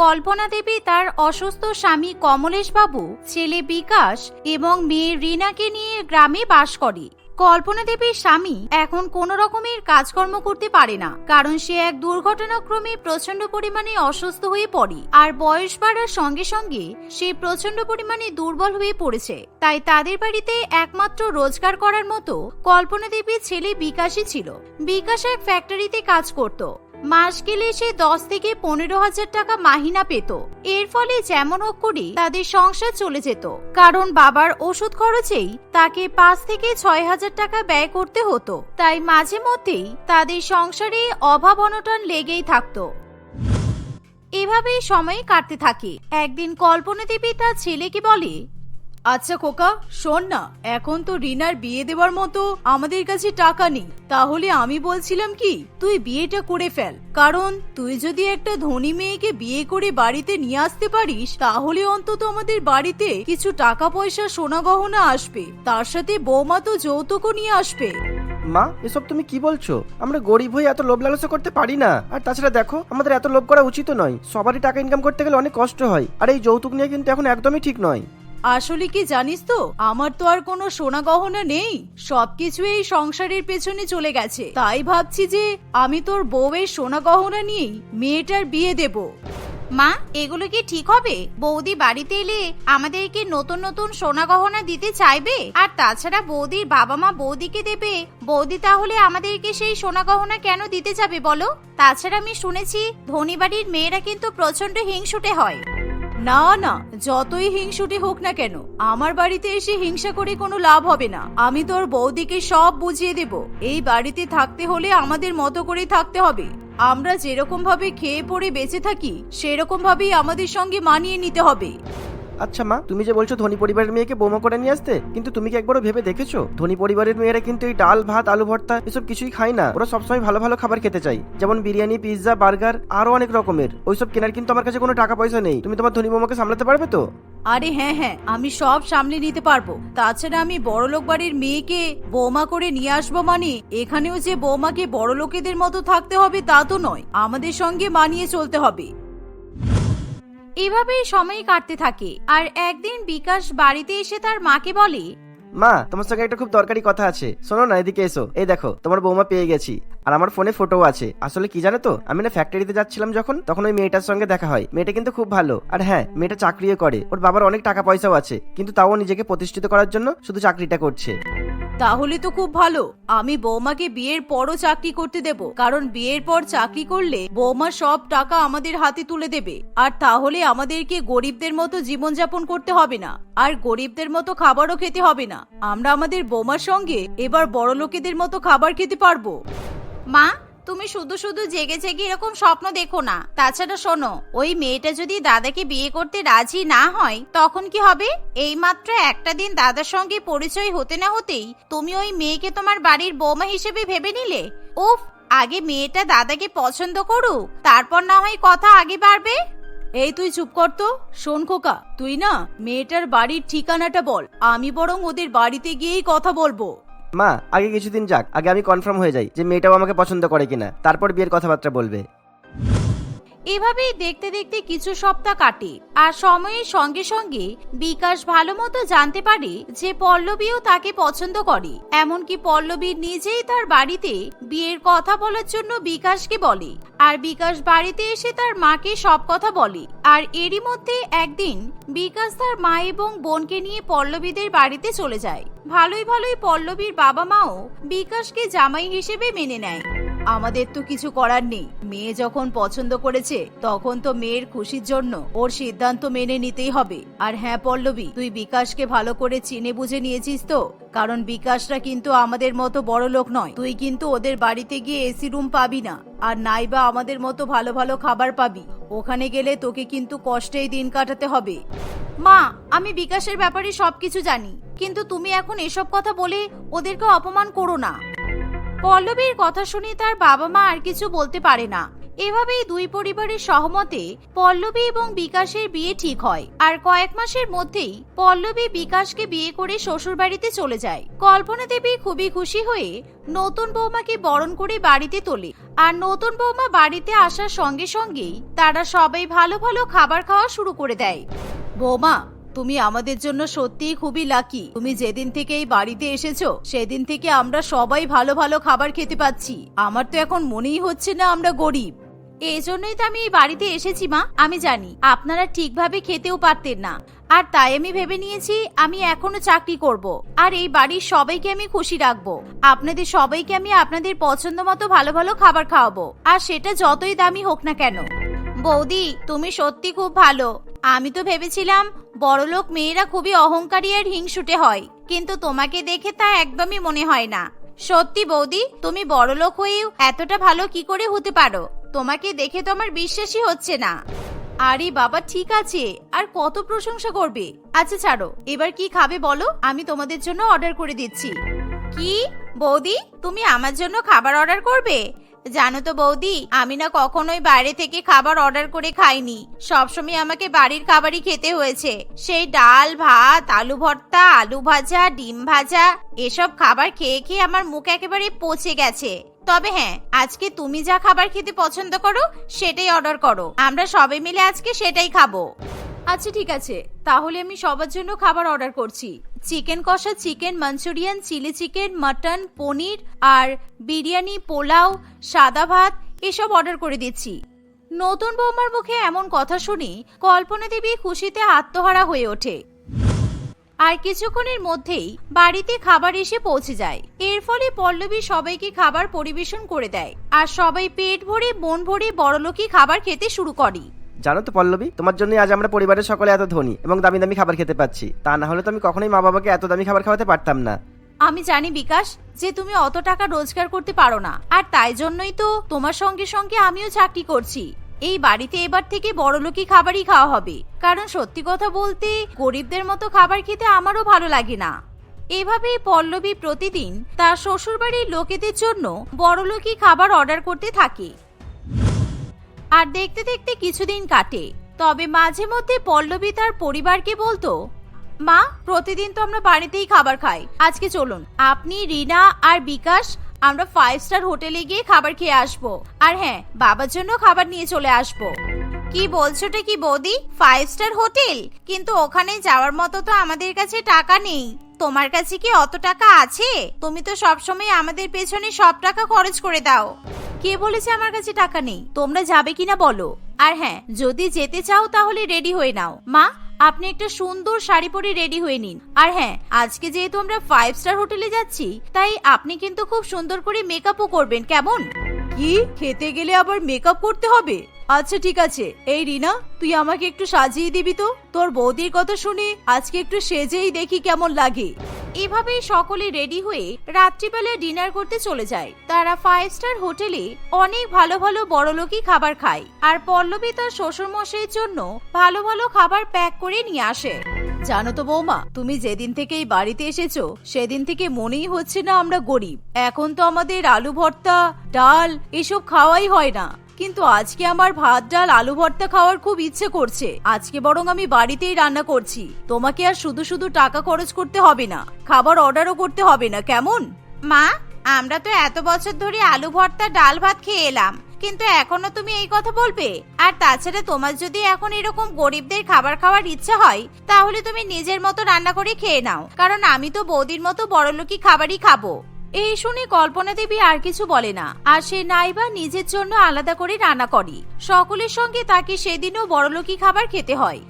কল্পনা দেবী তার অসুস্থ স্বামী কমলেশ বাবু ছেলে বিকাশ এবং মেয়ে রিনাকে নিয়ে গ্রামে বাস করে। কল্পনা দেবীর স্বামী এখন কোন রকমের কাজকর্ম করতে পারে না, কারণ সে এক দুর্ঘটনাক্রমে প্রচণ্ড পরিমাণে অসুস্থ হয়ে পড়ে আর বয়স বাড়ার সঙ্গে সঙ্গে সে প্রচণ্ড পরিমাণে দুর্বল হয়ে পড়েছে। তাই তাদের বাড়িতে একমাত্র রোজগার করার মতো কল্পনা দেবীর ছেলে বিকাশই ছিল। বিকাশ এক ফ্যাক্টরিতে কাজ করত। মাস গেলে সে দশ থেকে পনেরো হাজার টাকা মাহিনা পেত। এর ফলে যেমন হোক করে তাদের সংসার চলে যেত। কারণ বাবার ওষুধ খরচেই তাকে পাঁচ থেকে ছয় হাজার টাকা ব্যয় করতে হতো। তাই মাঝে মধ্যেই তাদের সংসারে অভাব অনটন লেগেই থাকতো। এভাবেই সময় কাটতে থাকে। একদিন কল্পনা দেবী তার ছেলেকে বলে আচ্ছা খোকা, শোন না। এখন তো রিনার বিয়ে দেওয়ার মতো আমাদের কাছে টাকা নেই। তাহলে আমি বলছিলাম কি, তুই বিয়েটা করে ফেল। কারণ তুই যদি একটা ধনী মেয়েকে বিয়ে করে বাড়িতে নিয়ে আসতে পারিস, তাহলে অন্তত আমাদের বাড়িতে কিছু টাকা পয়সা সোনা গহনা আসবে। তার সাথে বৌমা তো যৌতুকও নিয়ে আসবে। মা, এসব তুমি কি বলছো? আমরা গরিব হয়ে এত লোভ লালসা করতে পারি না। আর তাছাড়া দেখো, আমাদের এত লোভ করা উচিত নয়। সবারই টাকা ইনকাম করতে গেলে অনেক কষ্ট হয়। আর এই যৌতুক নিয়ে কিন্তু এখন একদমই ঠিক নয়। আসলে কি জানিস তো, আমার তো আর কোনো সোনা গহনা নেই। সবকিছু এই সংসারের পেছনে চলে গেছে। তাই ভাবছি যে আমি তোর বউয়ের সোনা গহনা নিয়েই মেয়েটার বিয়ে দেব। মা, এগুলো কি ঠিক হবে? বৌদি বাড়িতে এলে আমাদেরকে নতুন নতুন সোনা গহনা দিতে চাইবে? আর তাছাড়া বৌদির বাবা মা বৌদিকে দেবে, বৌদি তাহলে আমাদেরকে সেই সোনা গহনা কেন দিতে যাবে বলো? তাছাড়া আমি শুনেছি ধনী বাড়ির মেয়েরা কিন্তু প্রচণ্ড হিংসুটে হয়। না না, যতই হিংসুটি হোক না কেন, আমার বাড়িতে এসে হিংসা করে কোনো লাভ হবে না। আমি তোর বৌদিকে সব বুঝিয়ে দেব। এই বাড়িতে থাকতে হলে আমাদের মতো করেই থাকতে হবে। আমরা যেরকম ভাবে খেয়ে পড়ে বেঁচে থাকি সেরকম ভাবেই আমাদের সঙ্গে মানিয়ে নিতে হবে। আচ্ছা মা, তুমি যে বলছো ধনী পরিবারের মেয়েকে বোমা করে নিয়ে আসতে, কিন্তু তুমি কি একবারও ভেবে দেখেছ? ধনী পরিবারের মেয়েরা কিন্তু এই ডাল, ভাত, আলু ভর্তা এসব কিছুই খায় না। ওরা সবসময় ভালো ভালো খাবার খেতে চাই যেমন বিরিয়ানি পিৎজা বার্গার আরও অনেক রকমের। ওইসব কেনার কিন্তু আমার কাছে কোনো টাকা পয়সা নেই। তুমি তোমার ধনী বোমাকে সামলাতে পারবে তো? আরে হ্যাঁ হ্যাঁ আমি সব সামলে নিতে পারব। তাছাড়া আমি বড়লোক বাড়ির মেয়েকে বৌমা করে নিয়ে আসব মানে এখানেও যে বৌমাকে বড় লোকেদের মতো থাকতে হবে তা তো নয়। আমাদের সঙ্গে মানিয়ে চলতে হবে। এভাবেই সময় কাটতে থাকে। আর একদিন বিকাশ বাড়িতে এসে তার মাকে বলে মা, তোমার সঙ্গে একটা খুব দরকারি কথা আছে। শোনো না, এদিকে এসো। এই দেখো, তোমার বৌমা পেয়ে গেছি। আর আমার ফোনে ফটো আছে। আসলে কি জানো তো, আমি না ফ্যাক্টরিতে যাচ্ছিলাম যখন, তখন ওই মেয়েটার সঙ্গে দেখা হয়। মেয়েটা কিন্তু খুব ভালো। আর হ্যাঁ মেয়েটা চাকরিও করে। ওর বাবার অনেক টাকা পয়সাও আছে। কিন্তু তাও নিজেকে প্রতিষ্ঠিত করার জন্য শুধু চাকরিটা করছে। তাহলে তো খুব ভালো। আমি বৌমাকে বিয়ের পরও চাকরি করতে দেব। কারণ বিয়ের পর চাকরি করলে বৌমা সব টাকা আমাদের হাতে তুলে দেবে। আর তাহলে আমাদেরকে গরিবদের মতো জীবনযাপন করতে হবে না। আর গরিবদের মতো খাবারও খেতে হবে না। আমরা আমাদের বৌমার সঙ্গে এবার বড় লোকেদের মতো খাবার খেতে পারব। মা, তুমি শুধু শুধু জেগে জেগে এরকম স্বপ্ন দেখো না। তাছাড়া শোনো, ওই মেয়েটা যদি দাদাকে বিয়ে করতে রাজি না হয়, তখন কি হবে? এই মাত্র একটা দিন দাদার সঙ্গে পরিচয় হতে না হতেই তুমি ওই মেয়েকে তোমার বাড়ির বৌমা হিসেবে ভেবে নিলে? উফ, আগে মেয়েটা দাদাকে পছন্দ করুক, তারপর না হয় কথা আগে বাড়বে? এই তুই চুপ কর তো। শোন খোকা, তুই না মেয়েটার বাড়ির ঠিকানাটা বল। আমি বরং ওদের বাড়িতে গিয়েই কথা বলব। মা, আগে কিছুদিন যাক। আগে আমি কনফার্ম হয়ে যাই যে মেয়েটাও আমাকে পছন্দ করে কিনা। তারপর বিয়ের কথাবার্তা বলবে। এভাবেই দেখতে দেখতে কিছু সপ্তাহ কাটে, আর সময়ের সঙ্গে সঙ্গে বিকাশ ভালো মতো জানতে পারে যে পল্লবীও তাকে পছন্দ করে। এমনকি পল্লবী নিজেই তার বাড়িতে বিয়ের কথা বলার জন্য বিকাশকে বলে, আর বিকাশ বাড়িতে এসে তার মাকে সব কথা বলে। আর এরই মধ্যে একদিন বিকাশ তার মা এবং বোনকে নিয়ে পল্লবীদের বাড়িতে চলে যায়। ভালোই ভালোই পল্লবীর বাবা মাও বিকাশকে জামাই হিসেবে মেনে নেয়। আমাদের তো কিছু করার নেই। মেয়ে যখন পছন্দ করেছে, তখন তো মেয়ের খুশির জন্য ওর সিদ্ধান্ত মেনে নিতেই হবে। আর হ্যাঁ পল্লবী, তুই বিকাশকে ভালো করে চিনে বুঝে নিয়েছিস তো? কারণ বিকাশরা কিন্তু আমাদের মতো বড় লোক নয়। তুই কিন্তু ওদের বাড়িতে গিয়ে এসি রুম পাবি না। আর নাইবা আমাদের মতো ভালো ভালো খাবার পাবি। ওখানে গেলে তোকে কিন্তু কষ্টেই দিন কাটাতে হবে। মা, আমি বিকাশের ব্যাপারে সবকিছু জানি। কিন্তু তুমি এখন এসব কথা বলে ওদেরকে অপমান করো না। পল্লবীর কথা শুনে তার বাবা মা আর কিছু বলতে পারে না। এভাবেই দুই পরিবারের সহমতে পল্লবী এবং বিকাশের বিয়ে ঠিক হয়। আর কয়েক মাসের মধ্যেই পল্লবী বিকাশকে বিয়ে করে শ্বশুরবাড়িতে চলে যায়। কল্পনা দেবী খুবই খুশি হয়ে নতুন বৌমাকে বরণ করে বাড়িতে তোলে। আর নতুন বৌমা বাড়িতে আসার সঙ্গে সঙ্গেই তারা সবাই ভালো ভালো খাবার খাওয়া শুরু করে দেয়। বৌমা তুমি আমাদের জন্য সত্যিই খুবই লাকি তুমি যেদিন থেকে এই বাড়িতে এসেছ, সেদিন থেকে আমরা সবাই ভালো ভালো খাবার খেতে পাচ্ছি। আমার তো এখন মনেই হচ্ছে না আমরা গরিব। এই জন্যই তো আমি এই বাড়িতে এসেছি, মা। আমি জানি, আপনারা ঠিকভাবে খেতেও পারতেন না। আর তাই আমি ভেবে নিয়েছি, আমি এখনও চাকরি করব। আর এই বাড়ির সবাইকে আমি খুশি রাখব। আপনাদের সবাইকে আমি আপনাদের পছন্দ মতো ভালো ভালো খাবার খাওয়াবো। আর সেটা যতই দামি হোক না কেন। বৌদি, তুমি সত্যি খুব ভালো। আমি তো ভেবেছিলাম বড়লোক মেয়েরা খুবই অহংকারী আর হিংসুটে হয়। কিন্তু তোমাকে দেখে তা একদমই মনে হয় না। সত্যি বৌদি, তুমি বড়লোক হয়েও এতটা ভালো কি করে হতে পারো? তোমাকে দেখে তো আমার বিশ্বাসই হচ্ছে না। আরে বাবা, ঠিক আছে। আর কত প্রশংসা করবে? আচ্ছা ছাড়ো। এবার কি খাবে বলো? আমি তোমাদের জন্য অর্ডার করে দিচ্ছি। কি? বৌদি, তুমি আমার জন্য খাবার অর্ডার করবে? জানো তো বৌদি, আমি না কখনোই বাইরে থেকে খাবার অর্ডার করে খাইনি। সবসময় আমাকে বাড়ির খাবারই খেতে হয়েছে। সেই ডাল, ভাত, আলু ভর্তা, আলু ভাজা, ডিম ভাজা, এসব খাবার খেয়ে খেয়ে আমার মুখ একেবারে পচে গেছে। তবে হ্যাঁ আজকে তুমি যা খাবার খেতে পছন্দ করো, সেটাই অর্ডার করো। আমরা সবাই মিলে আজকে সেটাই খাব। আচ্ছা ঠিক আছে। তাহলে আমি সবার জন্য খাবার অর্ডার করছি। চিকেন কষা chicken, manchurian, chilli chicken, mutton, paneer আর বিরিয়ানি, পোলাও, সাদা ভাত, এসব অর্ডার করে দিচ্ছি। নতুন বৌমার মুখে এমন কথা শুনি, কল্পনা দেবী খুশিতে আত্মহারা হয়ে ওঠে। আর কিছুক্ষণের মধ্যেই বাড়িতে খাবার এসে পৌঁছে যায়। এর ফলে পল্লবী সবাইকে খাবার পরিবেশন করে দেয়। আর সবাই পেট ভরে, মন ভরে বড়লোকি খাবার খেতে শুরু করে জানো তো পল্লবী, তোমার জন্যই আজ আমরা পরিবারের সকলে এত ধনী এবং দামি দামি খাবার খেতে পাচ্ছি। তা না হলে তো আমি কখনোই মা বাবাকে এত দামি খাবার খাওয়াতে পারতাম না। আমি জানি বিকাশ যে তুমি অত টাকা রোজগার করতে পারো না। আর তাই জন্যই তো তোমার সঙ্গে সঙ্গে আমিও চাকরি করছি। এই বাড়িতে এবার থেকে বড়লোকি খাবারই খাওয়া হবে। কারণ সত্যি কথা বলতে, গরিবদের মতো খাবার খেতে আমারও ভালো লাগে না। এভাবেই পল্লবী প্রতিদিন তার শ্বশুরবাড়ির লোকেদের জন্য বড়লোকি খাবার অর্ডার করতে থাকে। আর দেখতে দেখতে কিছুদিন কাটে। তবে মাঝে মধ্যে পল্লবী তার পরিবারকে বলতো, মা, প্রতিদিন তো আমরা বাড়িতেই খাবার খাই। আজকে চলুন, আপনি, রিনা আর বিকাশ আমরা ফাইভ স্টার হোটেলে গিয়ে খাবার খেয়ে আসব। আর হ্যাঁ বাবার জন্য খাবার নিয়ে চলে আসব। কি বলছোটা কি বৌদি? Five star hotel? কিন্তু ওখানে যাওয়ার মতো তো আমাদের কাছে টাকা নেই। তোমার কাছে কি অত টাকা আছে? তুমি তো সবসময় আমাদের পেছনে সব টাকা খরচ করে দাও। কে বলেছে আমার কাছে টাকা নেই? তোমরা যাবে কিনা বলো। আর হ্যাঁ যদি যেতে চাও তাহলে রেডি হয়ে নাও। মা, আপনি একটা সুন্দর শাড়ি পরে রেডি হয়ে নিন। আর হ্যাঁ আজকে যেহেতু আমরা ফাইভ স্টার হোটেলে যাচ্ছি, তাই আপনি কিন্তু খুব সুন্দর করে মেকআপও করবেন। কেমন? কি? খেতে গেলে আবার মেকআপ করতে হবে? আচ্ছা ঠিক আছে। এই রিনা, তুই আমাকে একটু সাজিয়ে দিবি তো? তোর বৌদির কথা শুনে আজকে একটু সেজেই দেখি কেমন লাগে। এভাবেই সকলে রেডি হয়ে রাত্রিবেলা ডিনার করতে চলে যায়। তারা ফাইভ স্টার হোটেলে অনেক ভালো ভালো বড়লোকি খাবার খায় আর পল্লবী তার শ্বশুর মশাইয়ের জন্য ভালো ভালো খাবার প্যাক করে নিয়ে আসে। জানো তো বৌমা, তুমি যেদিন থেকে এই বাড়িতে এসেছ, সেদিন থেকে মনেই হচ্ছে না আমরা গরিব। এখন তো আমাদের আলু ভর্তা, ডাল, এসব খাওয়াই হয় না। কিন্তু আজকে আমার ভাত, ডাল, আলু ভর্তা খাওয়ার খুব ইচ্ছে করছে। আজকে বরং আমি বাড়িতেই রান্না করছি। তোমাকে আর শুধু শুধু টাকা খরচ করতে হবে না, খাবার অর্ডারও করতে হবে না, কেমন? মা, আমরা তো এত বছর ধরে আলু ভর্তা, ডাল ভাত খেয়ে এলাম। কিন্তু এখনও তুমি এই কথা বলবে? আর তাছাড়া তোমার যদি এখন এরকম গরিবদের খাবার খাওয়ার ইচ্ছা হয়, তাহলে তুমি নিজের মতো রান্না করে খেয়ে নাও। কারণ আমি তো বৌদির মতো বড়লোকি খাবারই খাব। এই শুনে কল্পনা দেবী আর কিছু বলে না, আর সে নাইবা নিজের জন্য আলাদা করে রান্না করে। সকলের সঙ্গে তাকে সেদিনও বড়লোকি খাবার খেতে হয়।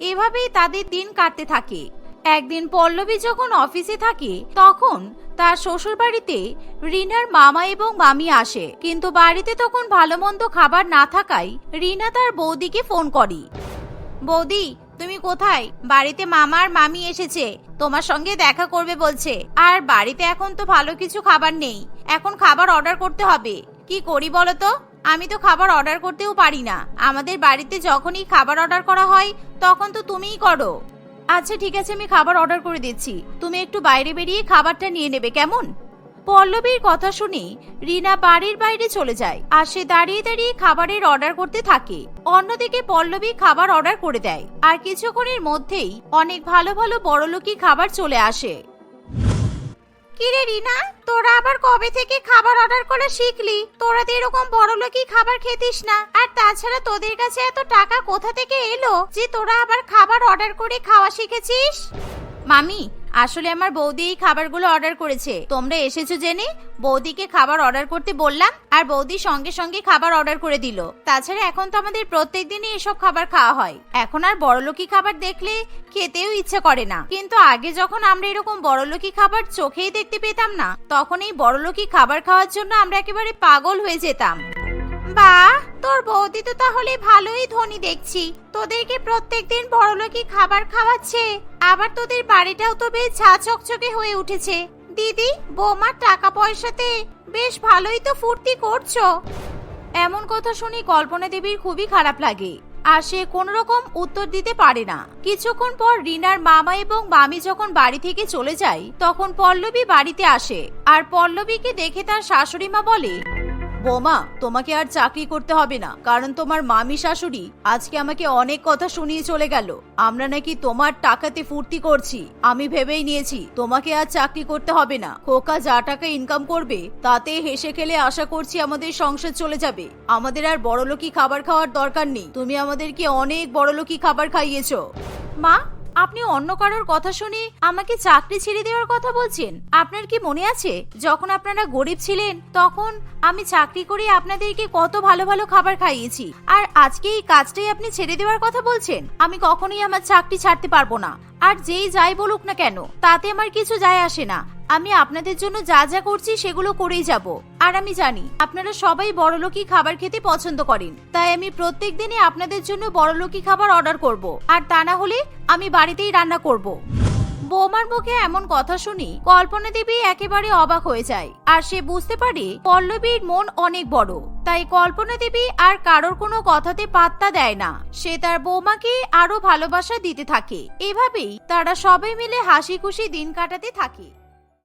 এভাবেই তাদের দিন কাটতে থাকে। একদিন পল্লবী যখন অফিসে থাকে, তখন তার শ্বশুর বাড়িতে রিনার মামা এবং মামি আসে। কিন্তু বাড়িতে তখন ভালো মন্দ খাবার না থাকায় রিনা তার বৌদিকে ফোন করে। বৌদি তুমি কোথায়? বাড়িতে মামা আর মামি এসেছে। তোমার সঙ্গে দেখা করবে বলছে। আর বাড়িতে এখন তো ভালো কিছু খাবার নেই। এখন খাবার অর্ডার করতে হবে। কি করি বলো তো? আমি তো খাবার অর্ডার করতেও পারি না। আমাদের বাড়িতে যখনই খাবার অর্ডার করা হয়, তখন তো তুমিই করো। আচ্ছা ঠিক আছে, আমি খাবার অর্ডার করে দিচ্ছি। তুমি একটু বাইরে বেরিয়ে খাবারটা নিয়ে নেবে, কেমন? পল্লবীর কথা শুনে রিনা বাড়ির বাইরে চলে যায় আর সে দাঁড়িয়ে দাঁড়িয়ে খাবারের অর্ডার করতে থাকে। অন্যদিকে পল্লবী খাবার অর্ডার করে দেয় আর কিছুক্ষণের মধ্যেই অনেক ভালো ভালো বড়লোকি খাবার চলে আসে। কিরে রিনা, তোরা আবার কবে থেকে খাবার অর্ডার করা শিখলি? তোরা তো এরকম বড়লোকি খাবার খেতিস না। আর তাছাড়া তোদের কাছে এত টাকা কোথা থেকে এলো যে তোরা আবার খাবার অর্ডার করে খাওয়া শিখেছিস? মামি আসলে আমার বৌদি এই খাবারগুলো অর্ডার করেছে। তোমরা এসেছ জেনে? বৌদিকে খাবার অর্ডার করতে বললাম, আর বৌদি সঙ্গে সঙ্গে খাবার অর্ডার করে দিল। তাছাড়া এখন তো আমাদের প্রত্যেক দিনই এসব খাবার খাওয়া হয়। এখন আর বড়লোকি খাবার দেখলে খেতেও ইচ্ছে করে না। কিন্তু আগে যখন আমরা এরকম বড়লোকি খাবার চোখেই দেখতে পেতাম না, তখন এই বড়লোকি খাবার খাওয়ার জন্য আমরা একেবারে পাগল হয়ে যেতাম। বাহ তোর বৌদি তো তাহলে ভালোই ধনী দেখছি। তোদেরকে প্রত্যেকদিন বড়লোকি খাবার খাওয়াচ্ছে। আবার তোদের বাড়িটাও তো বেশ ঝা চকচকে হয়ে উঠেছে। দিদি, বৌমার টাকা পয়সাতে বেশ ভালোই তো ফুর্তি করছ। এমন কথা শুনে কল্পনা দেবীর খুবই খারাপ লাগে। আর সে কোন রকম উত্তর দিতে পারে না। কিছুক্ষণ পর রিনার মামা এবং মামি যখন বাড়ি থেকে চলে যায়, তখন পল্লবী বাড়িতে আসে। আর পল্লবীকে দেখে তার শাশুড়ি মা বলে বোমা, তোমাকে আর চাকরি করতে হবে না, কারণ তোমার মামি শাশুড়ি আজকে আমাকে অনেক কথা শুনিয়ে চলে গেল। আমরা নাকি তোমার টাকাতে ফুর্তি করছি। আমি ভেবেই নিয়েছি, তোমাকে আর চাকরি করতে হবে না। খোকা যা টাকা ইনকাম করবে, তাতে হেসে খেলে আশা করছি আমাদের সংসার চলে যাবে। আমাদের আর বড়লোকি খাবার খাওয়ার দরকার নেই। তুমি আমাদেরকে অনেক বড়লোকি খাবার খাইয়েছো। মা আপনি অন্য কারোর কথা শুনে আমাকে চাকরি ছেড়ে দেওয়ার কথা বলছেন? আপনার কি মনে আছে? যখন আপনারা গরিব ছিলেন, তখন আমি চাকরি করে আপনাদেরকে কত ভালো ভালো খাবার খাইয়েছি। আর আজকে এই কাজটাই আপনি ছেড়ে দেওয়ার কথা বলছেন? আমি কখনোই আমার চাকরি ছাড়তে পারব না। আর যেই যাই বলুক না কেন, তাতে আমার কিছু যায় আসে না। আমি আপনাদের জন্য যা যা করছি সেগুলো করেই যাব। আর আমি জানি, আপনারা সবাই বড়লোকি খাবার খেতে পছন্দ করেন। তাই আমি প্রত্যেক দিনই আপনাদের জন্য বড়লোকি খাবার অর্ডার করব। আর তা না হলে আমি বাড়িতেই রান্না করব। বৌমার মুখে এমন কথা শুনি, কল্পনা দেবী একেবারে অবাক হয়ে যায়। আর সে বুঝতে পারে, পল্লবীর মন অনেক বড়। তাই কল্পনা দেবী আর কারোর কোনো কথাতে পাত্তা দেয় না। সে তার বৌমাকে আরও ভালোবাসা দিতে থাকে। এভাবেই তারা সবাই মিলে হাসি খুশি দিন কাটাতে থাকে।